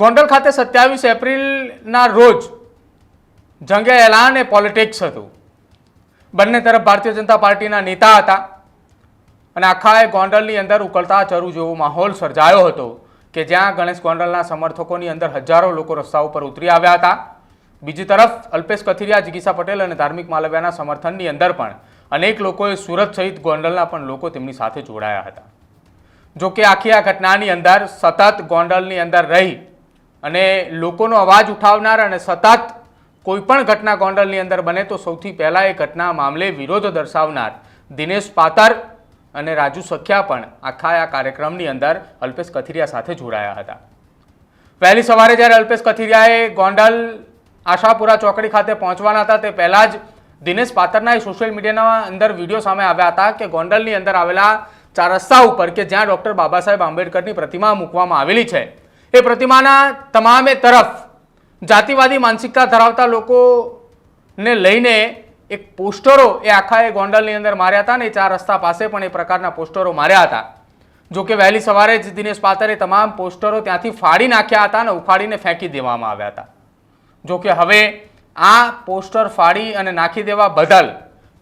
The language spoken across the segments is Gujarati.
ગોંડલ ખાતે સત્યાવીસ એપ્રિલના રોજ જંગે એલાન એ પોલિટિક્સ હતું. બંને તરફ ભારતીય જનતા પાર્ટીના નેતા હતા અને આખા એ ગોંડલની અંદર ઉકળતા ચરુ જેવો માહોલ સર્જાયો હતો કે જ્યાં ગણેશ ગોંડલના સમર્થકોની અંદર હજારો લોકો રસ્તા ઉપર ઉતરી આવ્યા હતા. બીજી તરફ અલ્પેશ કથિરિયા, જિગીસા પટેલ અને ધાર્મિક માલવ્યાના સમર્થનની અંદર પણ અનેક લોકોએ સુરત સહિત ગોંડલના પણ લોકો તેમની સાથે જોડાયા હતા. જો કે આખી આ ઘટનાની અંદર સતત ગોંડલની અંદર રહી અને લોકોનો અવાજ ઉઠાવનાર અને સતત કોઈપણ ઘટના ગોંડલની અંદર બને તો સૌથી પહેલાં એ ઘટના મામલે વિરોધ દર્શાવનાર દિનેશ પાતર અને રાજુ સખ્યા પણ આખા આ કાર્યક્રમની અંદર અલ્પેશ કથિરિયા સાથે જોડાયા હતા. વહેલી સવારે જ્યારે અલ્પેશ કથિરિયાએ ગોંડલ આશાપુરા ચોકડી ખાતે પહોંચવાના હતા, તે પહેલાં જ દિનેશ પાતરના એ સોશિયલ મીડિયાના અંદર વીડિયો સામે આવ્યા હતા કે ગોંડલની અંદર આવેલા ચાર રસ્તા ઉપર કે જ્યાં ડૉક્ટર બાબા સાહેબ આંબેડકરની પ્રતિમા મૂકવામાં આવેલી છે. એ પ્રતિમાના તમામે તરફ જાતિવાદી માનસિકતા ધરાવતા લોકોને લઈને એક પોસ્ટરો એ આખા એ ગોંડલની અંદર માર્યા હતા ને ચાર રસ્તા પાસે પણ એ પ્રકારના પોસ્ટરો માર્યા હતા. જો કે વહેલી સવારે જ દિનેશ પાતરે તમામ પોસ્ટરો ત્યાંથી ફાડી નાખ્યા હતા અને ઉખાડીને ફેંકી દેવામાં આવ્યા હતા. જો કે હવે આ પોસ્ટર ફાડી અને નાખી દેવા બદલ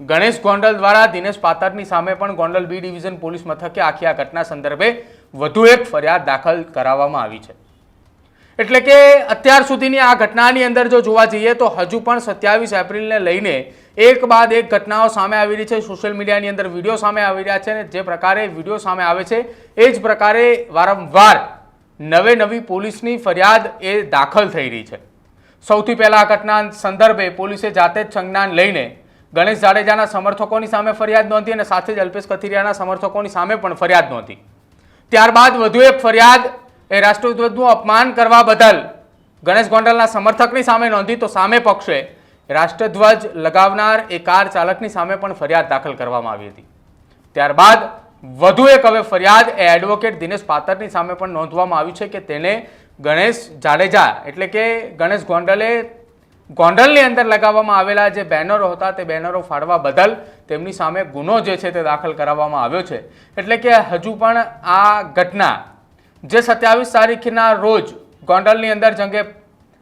ગણેશ ગોંડલ દ્વારા દિનેશ પાતરની સામે પણ ગોંડલ બી ડિવિઝન પોલીસ મથકે આખી આ ઘટના સંદર્ભે વધુ એક ફરિયાદ દાખલ કરાવવામાં આવી છે. એટલે કે અત્યાર સુધીની આ ઘટનાની અંદર જો જોવા જઈએ તો હજુ પણ સત્યાવીસ એપ્રિલને લઈને એક બાદ એક ઘટનાઓ સામે આવી રહી છે. સોશિયલ મીડિયાની અંદર વીડિયો સામે આવી રહ્યા છે અને જે પ્રકારે વીડિયો સામે આવે છે એ જ પ્રકારે વારંવાર નવે નવી પોલીસની ફરિયાદ એ દાખલ થઈ રહી છે. સૌથી પહેલા આ ઘટના સંદર્ભે પોલીસે જાતે જ સંજ્ઞાન લઈને ગણેશ જાડેજાના સમર્થકોની સામે ફરિયાદ નોંધી અને સાથે જ અલ્પેશ કથિરિયાના સમર્થકોની સામે પણ ફરિયાદ નોંધી. ત્યારબાદ વધુ એક ફરિયાદ, એ રાષ્ટ્રધ્વજનું અપમાન કરવા બદલ ગણેશ ગોંડલના સમર્થકની સામે નોંધી તો સામે પક્ષે રાષ્ટ્રધ્વજ લગાવનાર એ કાર ચાલકની સામે પણ ફરિયાદ દાખલ કરવામાં આવી હતી. ત્યારબાદ વધુ એક હવે ફરિયાદ, એ એડવોકેટ દિનેશ પાતરની સામે પણ નોંધવામાં આવી છે કે તેને ગણેશ જાડેજા એટલે કે ગણેશ ગોંડલે ગોંડલની અંદર લગાવવામાં આવેલા જે બેનરો હતા તે બેનરો ફાડવા બદલ તેમની સામે ગુનો જે છે તે દાખલ કરાવવામાં આવ્યો છે. એટલે કે હજુ પણ આ ઘટના જે સત્યાવીસ તારીખના રોજ ગોંડલની અંદર જંગે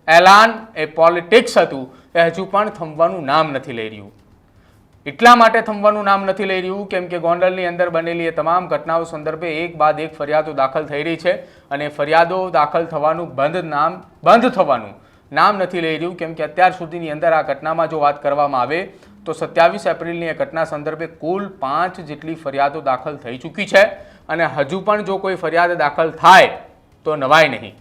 એલાન, એ પોલિટિક્સ હતું, એ હજુ પણ થંભવાનું નામ નથી લઈ રહ્યું. એટલા માટે થંભવાનું નામ નથી લઈ રહ્યું, કેમ કે ગોંડલની અંદર બનેલી એ તમામ ઘટનાઓ સંદર્ભે એક બાદ એક ફરિયાદો દાખલ થઈ રહી છે અને ફરિયાદો દાખલ થવાનું બંધ નામ, બંધ થવાનું નામ નથી લઈ રહ્યું, કેમ કે અત્યાર સુધીની અંદર આ ઘટનામાં જો વાત કરવામાં આવે, તો સત્યાવીસ એપ્રિલની એ ઘટના સંદર્ભે કુલ પાંચ જેટલી ફરિયાદો દાખલ થઈ ચૂકી છે. અને હજુ પણ જો કોઈ ફરિયાદ દાખલ થાય, તો નવાય નહીં.